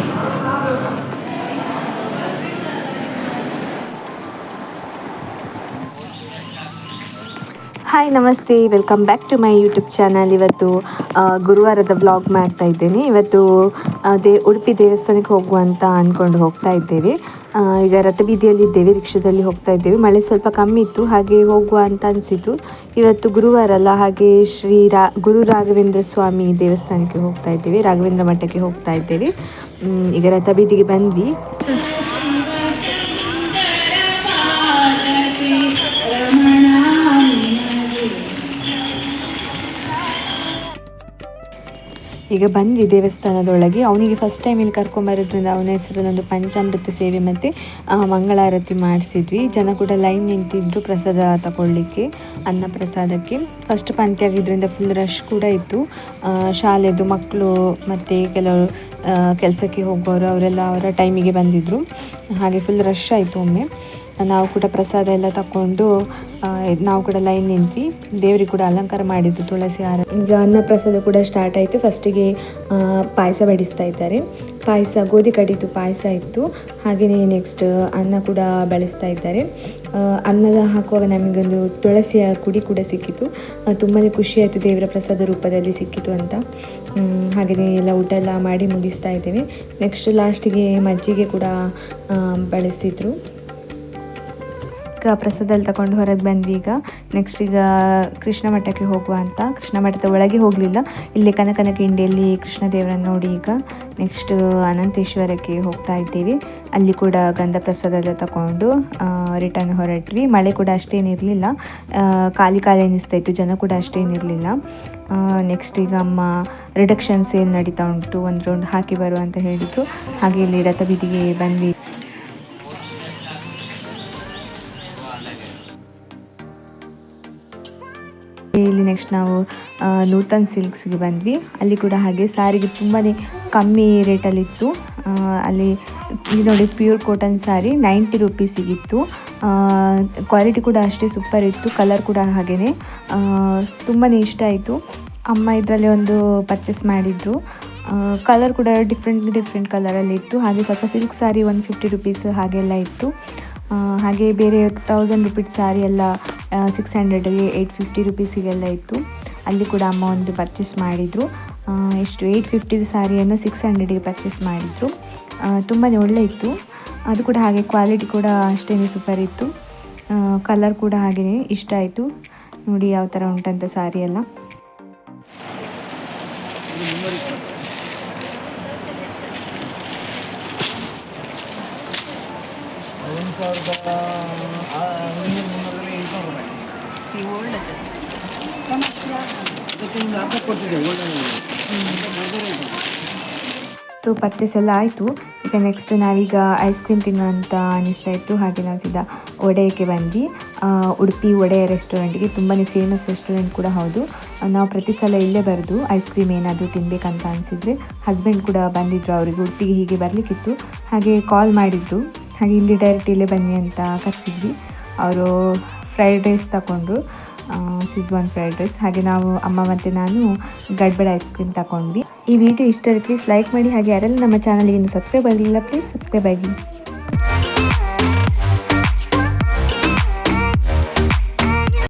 Thank you. Hi ನಮಸ್ತೆ. Welcome back to my YouTube channel ಇವತ್ತು ಗುರುವಾರದ ವ್ಲಾಗ್ ಮಾಡ್ತಾ ಇದ್ದೇನೆ. ಇವತ್ತು ಅದೇ ಉಡುಪಿ ದೇವಸ್ಥಾನಕ್ಕೆ ಹೋಗುವಂತ ಅಂದ್ಕೊಂಡು ಹೋಗ್ತಾ ಇದ್ದೇವೆ. ಈಗ ರಥಬೀದಿಯಲ್ಲಿ ಇದ್ದೇವೆ ರಿಕ್ಷಾದಲ್ಲಿ ಹೋಗ್ತಾ ಇದ್ದೇವೆ. ಮಳೆ ಸ್ವಲ್ಪ ಕಮ್ಮಿ ಇತ್ತು, ಹಾಗೆ ಹೋಗುವ ಅಂತ ಅನಿಸಿತು. ಇವತ್ತು ಗುರುವಾರ ಅಲ್ಲ, ಹಾಗೆ ಶ್ರೀ ರಾ, ಗುರು ರಾಘವೇಂದ್ರ ಸ್ವಾಮಿ ದೇವಸ್ಥಾನಕ್ಕೆ ಹೋಗ್ತಾ ಇದ್ದೇವೆ. ರಾಘವೇಂದ್ರ ಮಠಕ್ಕೆ ಹೋಗ್ತಾ ಇದ್ದೇವೆ. ಈಗ ರಥಬೀದಿಗೆ ಬಂದ್ವಿ. ಈಗ ಬಂದ್ವಿ ದೇವಸ್ಥಾನದೊಳಗೆ. ಅವನಿಗೆ ಫಸ್ಟ್ ಟೈಮ್ ಇಲ್ಲಿ ಕರ್ಕೊಂಬರೋದ್ರಿಂದ ಅವನ ಹೆಸರಲ್ಲೊಂದು ಪಂಚಾಮೃತ ಸೇವೆ ಮತ್ತು ಮಂಗಳಾರತಿ ಮಾಡಿಸಿದ್ವಿ. ಜನ ಕೂಡ ಲೈನ್ ನಿಂತಿದ್ದರು ಪ್ರಸಾದ ತಗೊಳ್ಳಿಕ್ಕೆ, ಅನ್ನ ಪ್ರಸಾದಕ್ಕೆ. ಫಸ್ಟ್ ಪಂಕ್ತಿ ಆಗಿದ್ದರಿಂದ ಫುಲ್ ರಶ್ ಕೂಡ ಇತ್ತು. ಶಾಲೆದು ಮಕ್ಕಳು ಮತ್ತು ಕೆಲವರು ಕೆಲಸಕ್ಕೆ ಹೋಗೋರು ಅವರೆಲ್ಲ ಅವರ ಟೈಮಿಗೆ ಬಂದಿದ್ದರು ಹಾಗೆ ಫುಲ್ ರಶ್ ಆಯಿತು ಒಮ್ಮೆ. ನಾವು ಕೂಡ ಪ್ರಸಾದ ಎಲ್ಲ ತಕೊಂಡು ನಾವು ಕೂಡ ಲೈನ್ ನಿಂತ್ವಿ. ದೇವ್ರಿಗೆ ಕೂಡ ಅಲಂಕಾರ ಮಾಡಿದ್ದು ತುಳಸಿ ಹಾರ. ಈಗ ಅನ್ನ ಪ್ರಸಾದ ಕೂಡ ಸ್ಟಾರ್ಟ್ ಆಯಿತು. ಫಸ್ಟಿಗೆ ಪಾಯಸ ಬಡಿಸ್ತಾ ಇದ್ದಾರೆ. ಪಾಯಸ ಗೋಧಿ ಕಡಿತು ಪಾಯಸ ಇತ್ತು. ಹಾಗೆಯೇ ನೆಕ್ಸ್ಟ್ ಅನ್ನ ಕೂಡ ಬಳಸ್ತಾ ಇದ್ದಾರೆ. ಅನ್ನದ ಹಾಕುವಾಗ ನಮಗೊಂದು ತುಳಸಿಯ ಕುಡಿ ಕೂಡ ಸಿಕ್ಕಿತು. ತುಂಬಾ ಖುಷಿಯಾಯಿತು ದೇವರ ಪ್ರಸಾದ ರೂಪದಲ್ಲಿ ಸಿಕ್ಕಿತು ಅಂತ. ಹಾಗೆಯೇ ಎಲ್ಲ ಊಟ ಎಲ್ಲ ಮಾಡಿ ಮುಗಿಸ್ತಾ ಇದ್ದೇವೆ. ನೆಕ್ಸ್ಟ್ ಲಾಸ್ಟಿಗೆ ಮಜ್ಜಿಗೆ ಕೂಡ ಆ, ಬಳಸಿದ್ರು. ಈಗ ಪ್ರಸಾದಲ್ಲಿ ತಗೊಂಡು ಹೊರಗೆ ಬಂದ್ವಿ ಈಗ ನೆಕ್ಸ್ಟ್ ಈಗ ಕೃಷ್ಣ ಮಠಕ್ಕೆ ಹೋಗುವ ಅಂತ. ಕೃಷ್ಣ ಮಠದ ಒಳಗೆ ಹೋಗಲಿಲ್ಲ. ಇಲ್ಲಿ ಕನಕನ ಕಿಂಡಿಯಲ್ಲಿ ಕೃಷ್ಣ ದೇವರನ್ನು ನೋಡಿ ಈಗ ನೆಕ್ಸ್ಟ್ ಅನಂತೇಶ್ವರಕ್ಕೆ ಹೋಗ್ತಾ ಇದ್ದೀವಿ. ಅಲ್ಲಿ ಕೂಡ ಗಂಧ ಪ್ರಸಾದ ಎಲ್ಲ ತಗೊಂಡು ರಿಟರ್ನ್ ಹೊರಟ್ವಿ. ಮಳೆ ಕೂಡ ಅಷ್ಟೇನಿರಲಿಲ್ಲ ಖಾಲಿ ಖಾಲಿ ಅನ್ನಿಸ್ತಾ ಇತ್ತು. ಜನ ಕೂಡ ಅಷ್ಟೇನಿರಲಿಲ್ಲ ನೆಕ್ಸ್ಟ್ ಈಗ ಅಮ್ಮ ರಿಡಕ್ಷನ್ ಸೇಲ್ ನಡೀತಾ ಉಂಟು? ಒಂದು ರೌಂಡ್ ಹಾಕಿ ಬರುವ ಅಂತ ಹೇಳಿದ್ರು. ಹಾಗೆ ಇಲ್ಲಿ ರಥಬೀದಿಗೆ ಬಂದ್ವಿ. ಇಲ್ಲಿ ನೆಕ್ಸ್ಟ್ ನಾವು ನೂತನ್ ಸಿಲ್ಕ್ಸ್ಗೆ ಬಂದ್ವಿ. ಅಲ್ಲಿ ಕೂಡ ಹಾಗೆ ಸಾರಿಗೆ ತುಂಬಾ ಕಮ್ಮಿ ರೇಟಲ್ಲಿತ್ತು ಅಲ್ಲಿ ಇಲ್ಲಿ ನೋಡಿ ಪ್ಯೂರ್ ಕಾಟನ್ ಸಾರಿ ನೈಂಟಿ ರುಪೀಸಿಗಿತ್ತು ಕ್ವಾಲಿಟಿ ಕೂಡ ಅಷ್ಟೇ ಸೂಪರ್ ಇತ್ತು ಕಲರ್ ಕೂಡ ಹಾಗೆಯೇ ತುಂಬಾ ಇಷ್ಟ ಆಯಿತು. ಅಮ್ಮ ಇದರಲ್ಲಿ ಒಂದು ಪರ್ಚೇಸ್ ಮಾಡಿದ್ರು. ಕಲರ್ ಕೂಡ ಡಿಫ್ರೆಂಟ್ ಡಿಫ್ರೆಂಟ್ ಕಲರಲ್ಲಿ ಇತ್ತು. ಹಾಗೆ ಸ್ವಲ್ಪ silk sari one fifty rupees ಹಾಗೆಲ್ಲ ಇತ್ತು. ಹಾಗೆ ಬೇರೆ ತೌಸಂಡ್ ರುಪೀಸ್ ಸ್ಯಾರಿ ಎಲ್ಲ ಸಿಕ್ಸ್ ಹಂಡ್ರೆಡ್ಗೆ ಏಯ್ಟ್ ಫಿಫ್ಟಿ ರುಪೀಸಿಗೆಲ್ಲ ಇತ್ತು. ಅಲ್ಲಿ ಕೂಡ ಅಮ್ಮ ಒಂದು ಪರ್ಚೇಸ್ ಮಾಡಿದರು. ಎಷ್ಟು ಏಯ್ಟ್ ಫಿಫ್ಟಿದು ಸ್ಯಾರಿಯನ್ನು ಸಿಕ್ಸ್ ಹಂಡ್ರೆಡಿಗೆ ಪರ್ಚೇಸ್ ಮಾಡಿದರು. ತುಂಬಾ ಒಳ್ಳೆ ಇತ್ತು. ಅದು ಕೂಡ ಹಾಗೆ ಕ್ವಾಲಿಟಿ ಕೂಡ ಅಷ್ಟೇ ಸೂಪರ್ ಇತ್ತು. ಕಲರ್ ಕೂಡ ಹಾಗೆಯೇ ಇಷ್ಟ ಆಯಿತು. ನೋಡಿ ಯಾವ ಥರ ಉಂಟಂತ ಸಾರಿ ಎಲ್ಲ. ಒಂದು ಸಾವಿರದ ಮುನ್ನೂರು ಮುನ್ನೂರಲ್ಲಿ ಎಂಟುನೂರು ರೂಪಾಯಿ ಅರ್ಧ ಕೊಟ್ಟಿದೆ ಸೊ ಪರ್ಚೇಸ್ ಎಲ್ಲ ಆಯಿತು. ಈಗ ನೆಕ್ಸ್ಟ್ ನಾವೀಗ ಐಸ್ ಕ್ರೀಮ್ ತಿನ್ನುವಂತ ಅನಿಸ್ತಾ ಇತ್ತು. ಹಾಗೆ ನಾವು ಸಿದ್ಧ ಒಡೆಯಕ್ಕೆ ಬಂದ್ವಿ. ಉಡುಪಿ ಒಡೆಯ ರೆಸ್ಟೋರೆಂಟ್ಗೆ ತುಂಬಾ ಫೇಮಸ್ ರೆಸ್ಟೋರೆಂಟ್ ಕೂಡ ಹೌದು. ನಾವು ಪ್ರತಿ ಸಲ ಇಲ್ಲೇ ಬರೆದು. ಐಸ್ ಕ್ರೀಮ್ ಏನಾದರೂ ತಿನ್ನಬೇಕಂತ ಅನಿಸಿದರೆ ಹಸ್ಬೆಂಡ್ ಕೂಡ ಬಂದಿದ್ದರು ಅವರಿಗೆ ಉಡುಪಿಗೆ ಹೀಗೆ ಬರಲಿಕ್ಕಿತ್ತು. ಹಾಗೆ ಕಾಲ್ ಮಾಡಿದ್ರು. ಹಾಗೆ ಇಲ್ಲಿ ಡೈರೆಕ್ಟ್ ಇಲ್ಲೇ ಬನ್ನಿ ಅಂತ ಕರೆಸಿದ್ವಿ. ಅವರು ಫ್ರೈಡ್ ರೈಸ್ ತಗೊಂಡ್ರು ಸಿಜ್ವಾನ್ ಫ್ರೈಡ್ ರೈಸ್ ಹಾಗೆ ನಾವು, ಅಮ್ಮ ಮತ್ತು ನಾನು ಗಡ್ಬಡ ಐಸ್ ಕ್ರೀಮ್ ತಗೊಂಡ್ವಿ ಈ ವಿಡಿಯೋ ಇಷ್ಟ ಪ್ಲೀಸ್ ಲೈಕ್ ಮಾಡಿ, ಹಾಗೆ ಯಾರೆಲ್ಲ ನಮ್ಮ ಚಾನಲ್ಗೆ ಇನ್ನು ಸಬ್ಸ್ಕ್ರೈಬ್ ಆಗಿಲ್ಲ ಪ್ಲೀಸ್ ಸಬ್ಸ್ಕ್ರೈಬ್ ಆಗಿ.